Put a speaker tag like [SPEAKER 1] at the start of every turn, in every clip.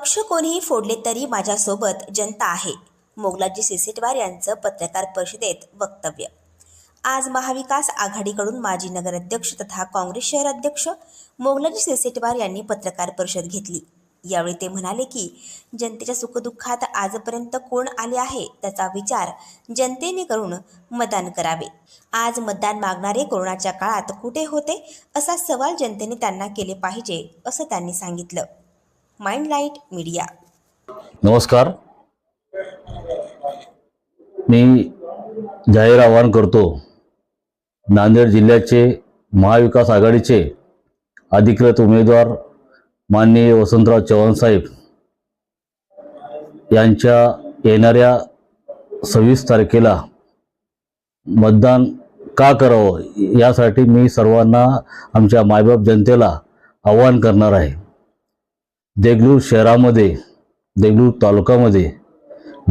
[SPEAKER 1] पक्ष कोणीही फोडले तरी माझ्यासोबत जनता आहे. मोगलाजी सिसेटवार यांचं पत्रकार परिषदेत वक्तव्य. आज महाविकास आघाडीकडून माजी नगराध्यक्ष तथा काँग्रेस शहराध्यक्ष मोगलाजी सिसेटवार यांनी पत्रकार परिषद घेतली. यावेळी ते म्हणाले की जनतेच्या सुखदुःखात आजपर्यंत कोण आले आहे त्याचा विचार जनतेने करून मतदान करावे. आज मतदान मागणारे कोरोनाच्या काळात कुठे होते असा सवाल जनतेने त्यांना केले पाहिजे असं त्यांनी सांगितलं. माइंड लाइट मीडिया
[SPEAKER 2] नमस्कार. मी जाहीर आवाहन करतो नांदेड जिल्ह्याचे महाविकास आघाडीचे अधिकृत उमेदवार माननीय वसंतराव चव्हाण साहेब यांच्या येणाऱ्या सव्वीस तारखेला मतदान का करावं यासाठी मी सर्वांना आमच्या मायबाप जनतेला आवाहन करणार आहे. देगलूर शहरामध्ये देगलूर तालुक्यामध्ये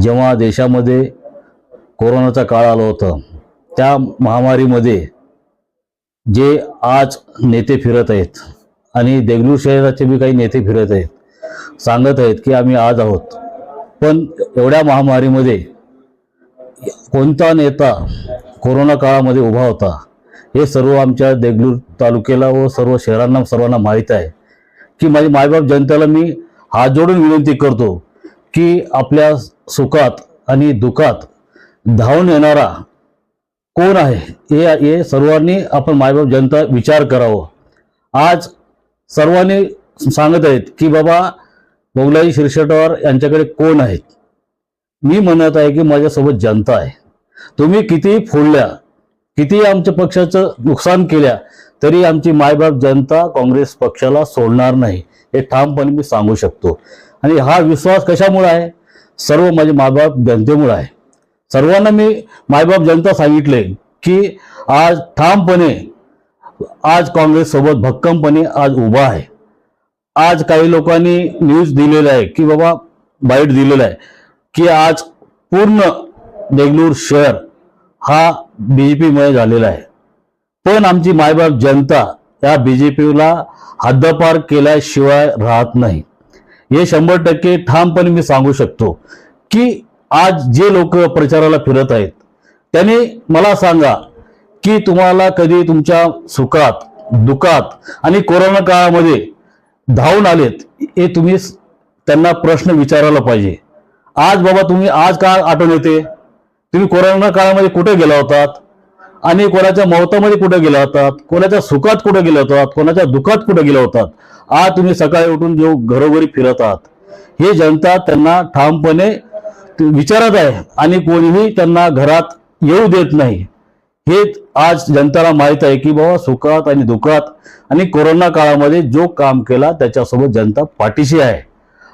[SPEAKER 2] जेव्हा देशामध्ये कोरोनाचा काळ आला होता त्या महामारीमध्ये जे आज नेते फिरत आहेत आणि देगलूर शहराचे बी काही नेते फिरत आहेत सांगत आहेत की आम्ही आज आहोत. पण एवढ्या महामारीमध्ये कोणता नेता कोरोना काळामध्ये उभा होता हे सर्व आमच्या देगलूर तालुक्याला व सर्व शहरांना सर्वांना माहीत आहे. की माझी मायबाप जनतेला मी हात जोडून विनंती करतो की आपल्या सुखात आणि दुखात धावून येणारा कोण आहे हे हे सर्वांनी आपण मायबाप जनता विचार करावं. आज सर्वांनी सांगत आहेत की बाबा मोगलाई शिरशेटवार यांच्याकडे कोण आहेत? मी म्हणत आहे की माझ्यासोबत जनता आहे. तुम्ही कितीही फोडल्या कितीही आमच्या पक्षाचं नुकसान केल्या तरी आमची मायबाप जनता काँग्रेस पक्षाला सोडणार नाही हे ठामपणे मी सांगू शकतो. आणि हा विश्वास कशामुळे आहे? सर्व माझे मायबाप जनतेमुळे आहे. सर्वांना मी मायबाप जनता सांगितले की आज ठामपणे आज काँग्रेससोबत भक्कमपणे आज उभा आहे. आज काही लोकांनी न्यूज दिलेलं आहे की बाबा बाईट दिलेलं आहे की आज पूर्ण देगलूर शहर हा बीजेपीमुळे झालेला आहे. पण आमची मायबाप जनता या बीजेपीला हद्दपार केल्याशिवाय राहत नाही. हे शंभर टक्के ठामपणे मी सांगू शकतो की आज जे लोक प्रचाराला फिरत आहेत त्यांनी मला सांगा की तुम्हाला कधी तुमच्या सुखात दुखात आणि कोरोना काळामध्ये धावून आलेत हे तुम्ही त्यांना प्रश्न विचारायला पाहिजे. आज बाबा तुम्ही आज का आठवण येते? तुम्ही कोरोना काळामध्ये कुठे गेला होतात? आणि कोणाच्या मौतामध्ये कुठं गेला होतात कोणाच्या सुखात कुठं गेला होतात कोणाच्या दुखात कुठं गेला होतात आज तुम्ही सकाळी उठून जो घरोघरी फिरत आहात हे जनता त्यांना ठामपणे विचारत आहे आणि कोणीही त्यांना घरात येऊ देत नाही. हे आज जनताला माहीत आहे की बाबा सुखात आणि दुखात आणि कोरोना काळामध्ये जो काम केला त्याच्यासोबत जनता पाठीशी आहे.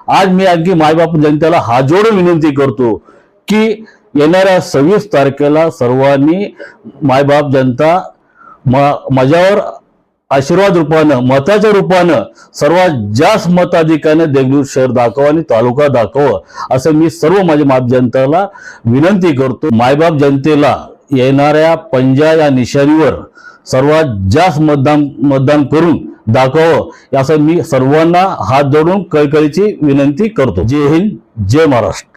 [SPEAKER 2] आज मी आणखी मायबाप जनतेला हा जोडून विनंती करतो की येणाऱ्या सव्वीस तारखेला सर्वांनी मायबाप जनता म माझ्यावर आशीर्वाद रूपानं मताच्या रूपानं सर्वात जास्त मताधिकाने देगलूर शहर दाखव आणि तालुका दाखव असं मी सर्व माझ्या माप जनतेला विनंती करतो. मायबाप जनतेला येणाऱ्या पंजा या निशाणीवर सर्वात जास्त मतदान मतदान करून दाखवावं असं मी सर्वांना हात जोडून कळकळीची विनंती करतो. जय हिंद जय महाराष्ट्र.